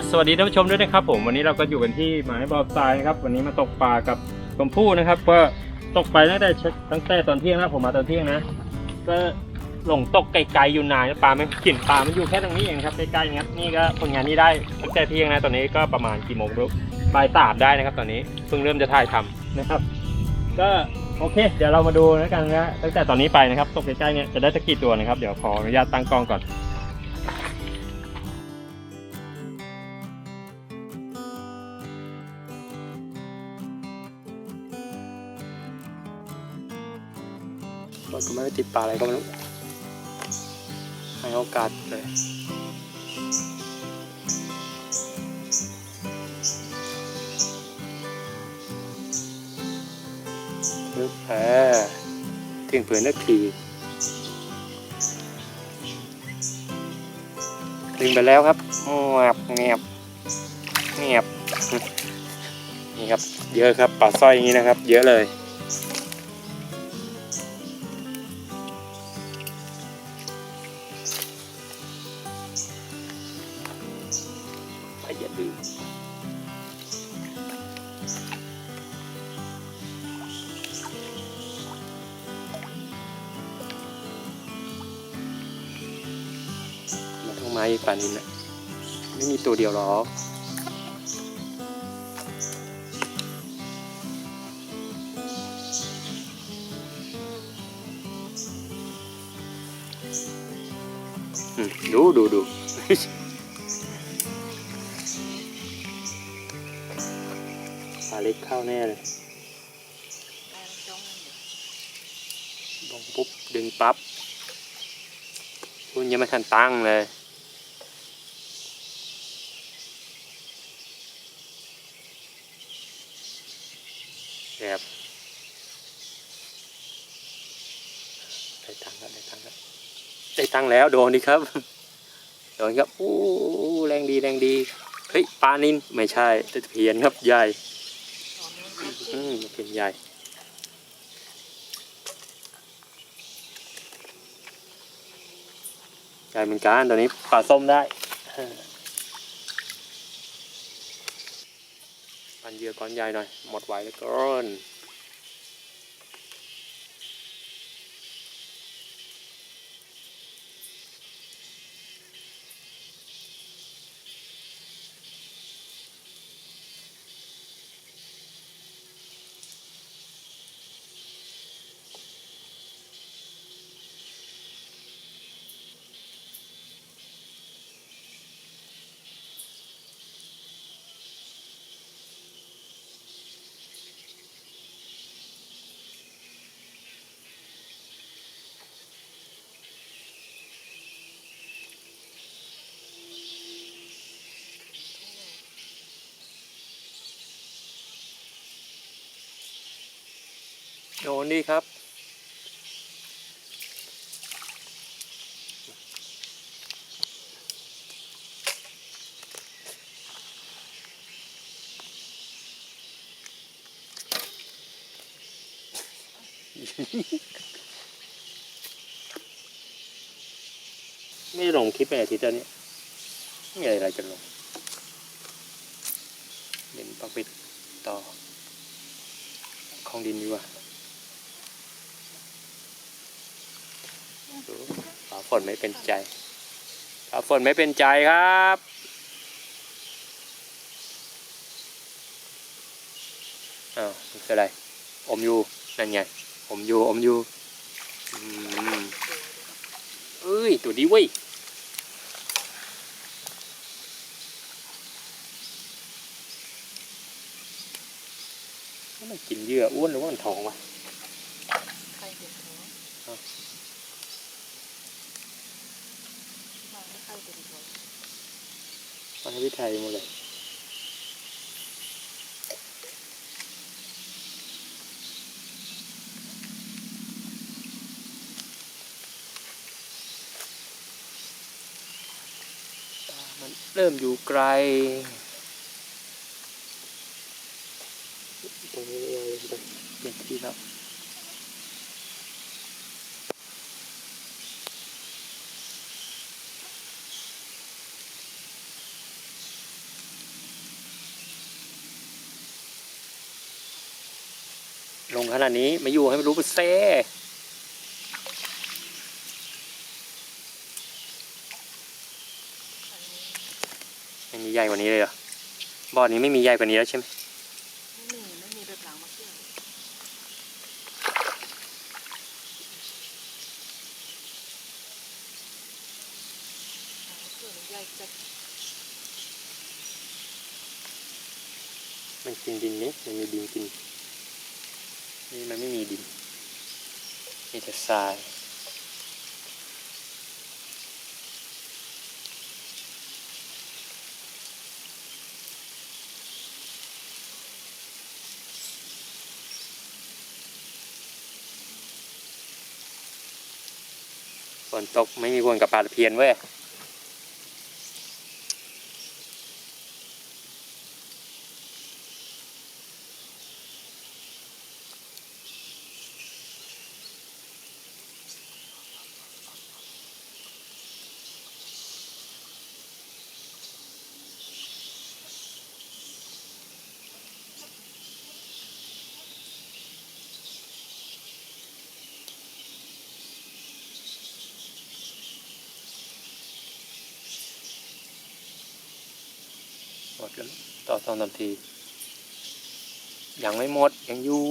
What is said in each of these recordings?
็สวัสดีท่านผู้ชมด้วยนะครับ ผมวันนี้เราก็อยู่กันที่หมายบอลทรายนะครับ วันนี้มาตกปลากับชมพู่นะครับ ก็ตกไปตั้งแต่ตั้งแต่ตอนเที่ยงนะผมมาตอนเที่ยงนะ ก็หลงตกไกลๆอยู่นานปลาไม่กลิ่นปลามันอยู่แค่ตรงนี้เองครับใกล้ๆนะครับนี่ก็ผลงานนี้ได้ตั้งแต่เที่ยงนะตอนนี้ก็ประมาณกี่โมงรู้บ่ายสามได้นะครับ ตอนนี้เพิ่งเริ่มจะถ่ายทำนะครับ ก็โอเค เดี๋ยวเรามาดูแล้วกันนะตั้งแต่ตอนนี้ไปนะครับตกใกล้ๆเนี่ยจะได้สักกี่ตัวนะครับเดี๋ยวขออนุญาตตั้งกล้องก่อน ติดปลาอะไรก็ไม่รู้ให้โอกาสเลยปึ๊บแหมถึงเผื่อนักทีดึงไปแล้วครับแงบแงบแงบนี่ครับ เยอะครับปลาสร้อยอย่างนี้นะครับ เยอะเลย มมาต้องมาอีกป่านินะไม่มีตัวเดียวหรอกดูดูดู เล็กเข้าแน่เลยลงปุ๊บ ดึงปั๊บคุณยังไม่ทันตั้งเลยแบบได้ตังแล้วได้ตังแล้วได้ตังแล้วโดนดิครับ โดนครับ อู้แรงดีแรงดี เฮ้ยปลานินไม่ใช่ตะเพียนครับใหญ่ อืมเป็นใหญ่ใหญ่เหมือนกันตอนนี้ปลาส้มได้ปันเยื่อก้อนใหญ่หน่อย หมดไวแล้วก้อน โดนดีครับ ไม่ลงคลิปไปอาทิตย์แล้วเนี่ไม่มีอะไรจะลงเล่นปักปิดต่อของดินดีกว่า ฟ้าฝนไม่เป็นใจฟ้าฝนไม่เป็นใจครับอ้าวมันคืออะไร อมอยู่นั่นไง อมอยู่อมอยู่อืมเอ้ย ตัวดีเว้ยมันกินเหยื่ออ้วนหรือว่ามันท้องวะใครเห็นเขาอ้าว มาไม่ใครเห็นเขา มันให้พี่ไทยหมดเลยมันเริ่มอยู่ไกลตรงนี้เลยไปเปลี่ยนที่แล้ว ขนาดนี้มาอยู่ให้มันรู้ไปเซ่อันนี้ไม่มีใหญ่กว่านี้เลยเหรอบ่อนี้ไม่มีใหญ่กว่านี้แล้วใช่ไหมไม่มีไม่มีแบบหลังมาเชื่อมใหญ่จัดมันกินดินไหมมันมีดินกิน นี่มันไม่มีดิน มีแต่ทราย ฝนตกไม่มีวนกับปลาตะเพียนเว้ย หมดแล้วต่อสองสามที ยังไม่หมด ยังอยู่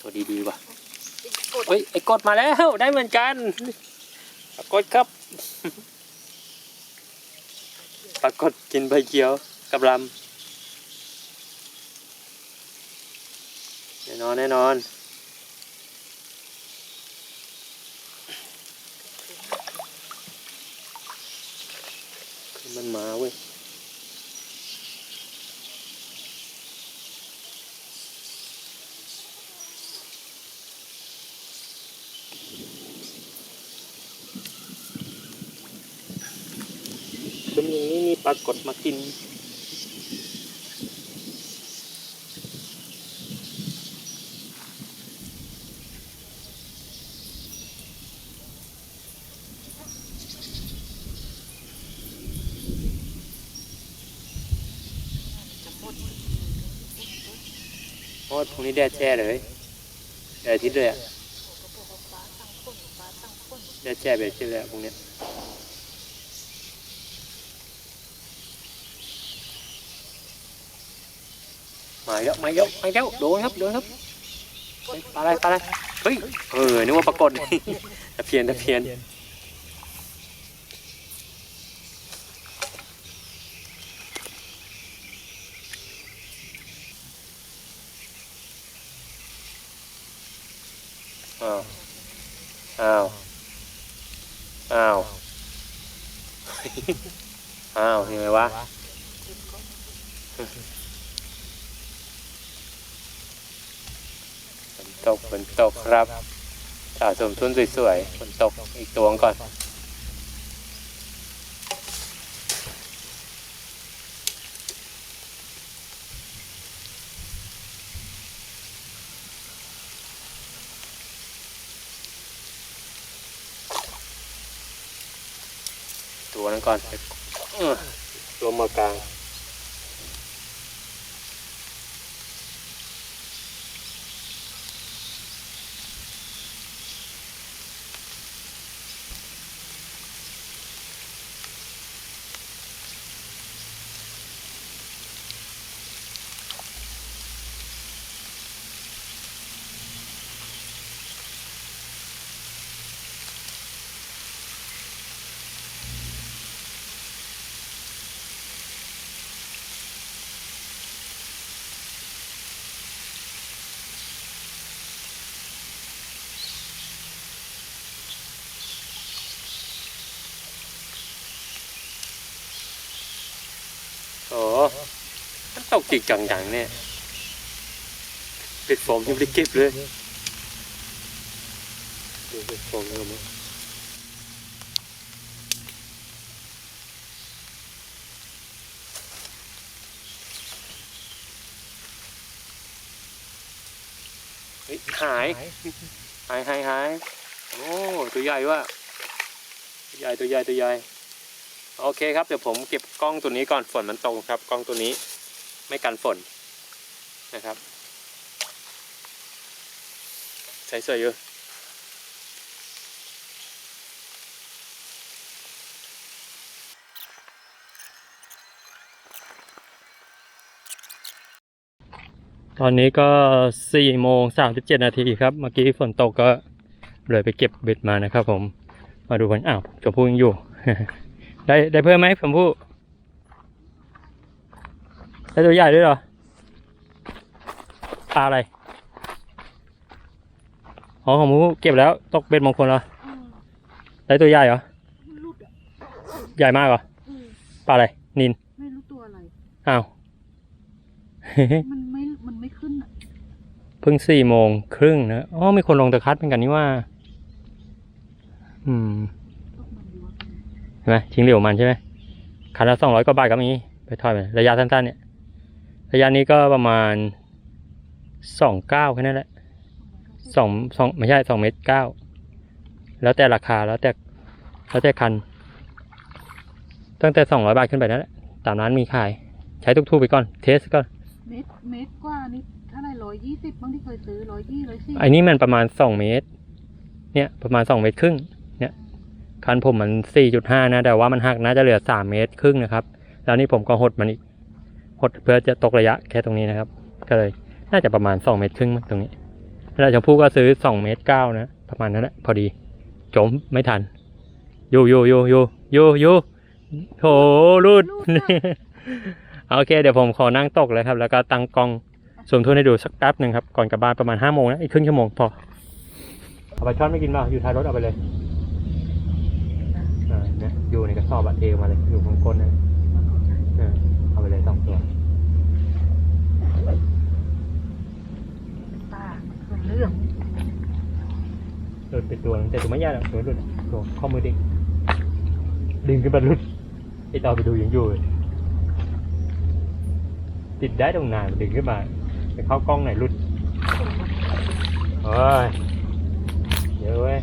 ตัวดีๆว่ะเฮ้ย ไอ้กดมาแล้ว ได้เหมือนกันกฏครับปรากฏกินใบเขียวกับลำแน่นอนแน่นอนคือมันมาเว้ย คืออย่างนี้มี ปรากฏมากินจะหมดโอ้ยพรุ่งนี้แดดแช่เลยแดดทิตย์เลยอะแดดแช่ไปอาทิตย์เลยอะพรุ่งเนี้ย มาเยอะมาเยอะมาเยอะโดนครับโดนครับเฮ้ยปลาอะไรปลาอะไรเฮ้ยเออนึกว่าปรากฏตะเพียนตะเพียนอ้าวอ้าวอ้าวอ้าวยังไงวะ ฝ นตกฝนตกครับสะสมทุนสวยๆฝนตกอีกตัวงก่อน ตัวนั้นก่อนลมากลาง โอ้มันตก จริงจังจังๆเนี่ยเป็ดฟองยังไม่ได้เก็บเลยดูเป็ดฟองเริ่มแล้วเฮ้ยหาย หายหายหายโอ้ตัวใหญ่ว่ะตัวใหญ่ตัวใหญ่ตัวใหญ่ โอเคครับ เดี๋ยวผมเก็บกล้องตัวนี้ก่อนฝนมันตกครับ กล้องตัวนี้ ไม่กันฝนนะครับใส่สวยอยู่ตอนนี้ก็สี่โมงสามสิบเจ็ดนาทีครับ เมื่อกี้ฝนตกก็เลยไปเก็บเบ็ดมานะครับผม มาดูกันอ้าวชมพู่ยังอยู่ ได้ได้เพิ่มไหมชมพู่ ได้ตัวใหญ่ด้วยเหรอปลาอะไรอ๋อของหมูเก็บแล้วตกเบ็ดมงคลเหรออืมได้ตัวใหญ่เหรอมันหลุดอะใหญ่มากเหรออืมปลาอะไรนินไม่รู้ตัวอะไร อ้าว มันไม่ มันไม่ขึ้นอะเพิ่งสี่โมงครึ่งนะอ๋อมีคนลงตะคัดเป็นกันนี่ว่า อืม ตกมันอยู่ว่าเห็นไหมทิ้งเหลวมันใช่ไหมคันละสองร้อยกว่าบาทก็มีไปทอดไประยะสั้นๆเนี่ย ระยะนี้ก็ประมาณสองเก้าแค่นั้นแหละสองสองไม่ใช่สองเมตรเก้าแล้วแต่ราคาแล้วแต่แล้วแต่คัน ตั้งแต่สองร้อยบาทขึ้นไปนั่นแหละตามร้านมีขาย ใช้ทุกๆไปก่อน เทสก่อนเมตรเมตรกว่านี่เท่าไหร่ร้อยยี่สิบบางที่เคยซื้อร้อยยี่ร้อยสี่ไอ้นี่มันประมาณสองเมตร เนี่ยประมาณสองเมตรครึ่งเนี่ยคันผมมันสี่จุดห้านะ แต่ว่ามันหักน่าจะเหลือสามเมตรครึ่งนะครับ แล้วนี่ผมก็หดมันอีก หดเพื่อจะตกระยะแค่ตรงนี้นะครับ ก็เลยน่าจะประมาณสองเมตรครึ่งตรงนี้แล้วชมพู่ก็ซื้อสองเมตรเก้านะประมาณนั้นแหละพอดีจมไม่ทันอยู่อยู่อยู่อยู่อยู่อยู่โถรูดโอเคเดี๋ยวผมขอนั่งตกเลยครับ แล้วก็ตั้งกล้องซูมทุนให้ดูสักแป๊บหนึ่งครับ ก่อนกลับบ้านประมาณห้าโมงนะอีกครึ่งชั่วโมงพอเอาไปช้อนไม่กินเปล่าอยู่ท้ายรถเอาไปเลยอ่าเนี่ยอยู่ในกระสอบอะเทมาเลยอยู่ข้างก้นนะเออเอาไปเลยสองตัว ตามันเรื่องหลุดไปตัวนึงแต่ตัวไม่ยากหรอกตัวหลุดอะตัวข้อมือเด็กดึงขึ้นมาหลุดไอต่อไปดูยังอยู่เลยติดได้ตรงไหนมันดึงขึ้นมาไปเข้ากล้องไหนหลุดเฮ้ยเยอะเว้ย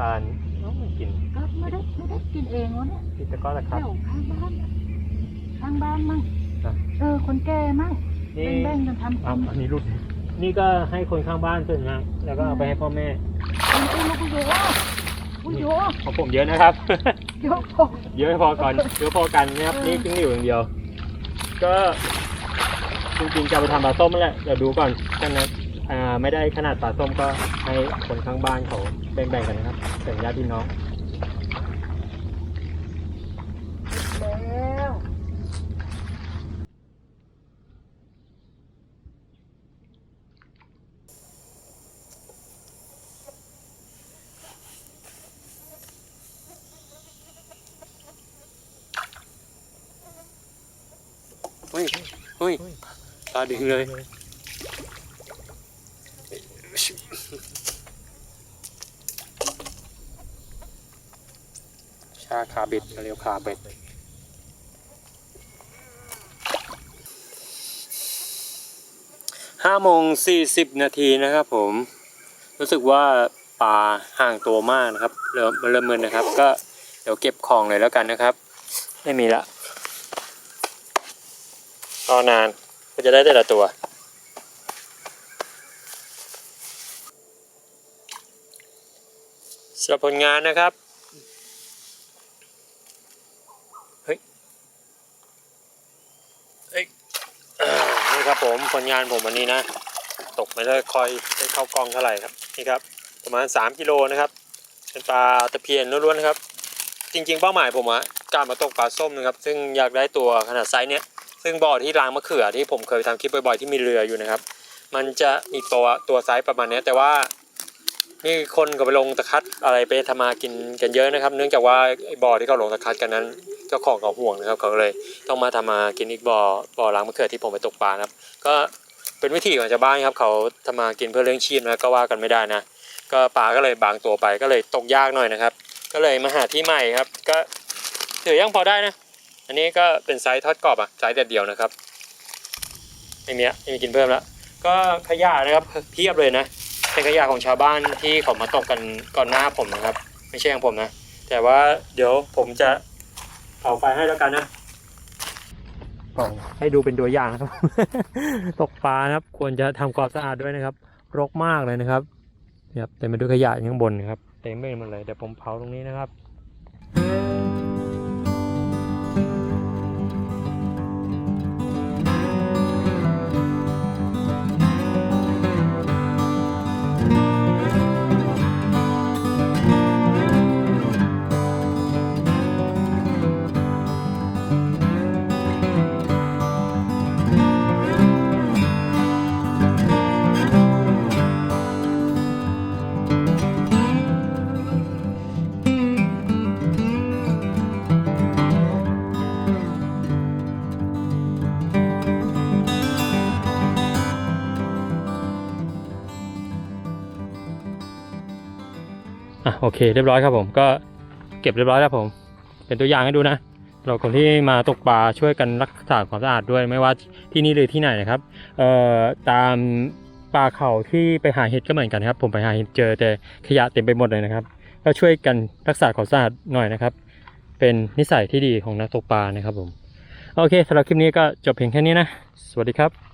ตาลน้องมันกินก็ไม่ได้ไม่ได้กินเองวะเนี่ยติดตะกร้อตะแถครับวข้างบ้านน่ะข้างบ้านมั่งอะ เออ คนแก่มั่ง นี่แบ่งๆกันทำอะอันนี้หลุดนี่ก็ให้คนข้างบ้านส่วนมากแล้วก็เอาไปให้พ่อแม่คนตีลูกโยผู้โยของผมเยอะนะครับโยพอเยอะไม่พอก่อนเยอะพอกันนะครับนี่จิ้งหรีดอย่างเดียว ก็จริงๆจะเอาไปทำปลาส้มนั่นแหละเดี๋ยวดูก่อนกันนะอ่าไม่ได้ขนาดปลาส้มก็ให้คนข้างบ้านเขาแบ่งๆกันนะครับแบ่งญาติพี่น้อง แล้ว เฮ้ยเฮ้ยตาดึงเลยชาคาเบ็ดเรียวคาเบ็ดห้าโมงสี่สิบนาทีนะครับผม รู้สึกว่าปลาห่างตัวมากนะครับเริ่มเริ่มมึนนะครับ ก็เดี๋ยวเก็บของเลยแล้วกันนะครับ ไม่มีละ รอนานก็จะได้แต่ละตัว สำหรับผลงานนะครับ เฮ้ยเอ้ยนี่ครับผมผลงานผมวันนี้นะ ตกไม่ได้คอยได้เข้ากล้องเท่าไหร่ครับ นี่ครับ ประมาณ 3 กิโลนะครับ เป็นปลาตะเพียนล้วนๆนะครับ จริงๆ เป้าหมายผมอะการมาตกปลาส้มนะครับ ซึ่งอยากได้ตัวขนาดไซส์เนี้ย ซึ่งบ่อที่รางมะเขือที่ผมเคยไปทำคลิปบ่อยๆที่มีเรืออยู่นะครับ มันจะมีตัวตัวไซส์ประมาณเนี้ยแต่ว่ามีคนก็ไปลงตะคัดอะไรไปทำมากินกันเยอะนะครับ เนื่องจากว่าไอ้บ่อที่เขาลงตะคัดกันนั้นเจ้าของเขาห่วงนะครับเขาเลยต้องมาทำมากินอีกบ่อบ่อรางมะเขือที่ผมไปตกปลานะครับ ก็เป็นวิธีของชาวบ้านครับเขาทำมากินเพื่อเลี้ยงชีพนะก็ว่ากันไม่ได้นะ ก็ปลาก็เลยบางตัวไปก็เลยตกยากหน่อยนะครับ ก็เลยมาหาที่ใหม่ครับ ก็ถือยังพอได้นะ อันนี้ก็เป็นไซส์ทอดกรอบอะไซส์เด็ดเดียวนะครับไม่มีอะไม่มีกินเพิ่มแล้วก็ขยะนะครับเพียบเลยนะเป็นขยะของชาวบ้านที่เขามาตกกันก่อนหน้าผมนะครับ ไม่ใช่ของผมนะ แต่ว่าเดี๋ยวผมจะเผาไฟให้แล้วกันนะไฟของให้ดูเป็นตัวอย่างนะครับ ตกปลานะครับ ควรจะทำความสะอาดด้วยนะครับ รกมากเลยนะครับเนี่ยครับเต็มไปด้วยขยะข้างบนนะครับ เต็มไปหมดเลยเดี๋ยวผมเผาตรงนี้นะครับ อะโอเคเรียบร้อยครับผมก็เก็บเรียบร้อยแล้วผม เป็นตัวอย่างให้ดูนะ เราคนที่มาตกปลาช่วยกันรักษาความสะอาดด้วยไม่ว่าที่นี่หรือที่ไหนนะครับเอ่อตามป่าเขาที่ไปหาเห็ดก็เหมือนกันครับ ผมไปหาเห็ดเจอแต่ขยะเต็มไปหมดเลยนะครับก็ช่วยกันรักษาความสะอาดหน่อยนะครับ เป็นนิสัยที่ดีของนักตกปลานะครับผมโอเคสำหรับคลิปนี้ก็จบเพียงแค่นี้นะ สวัสดีครับ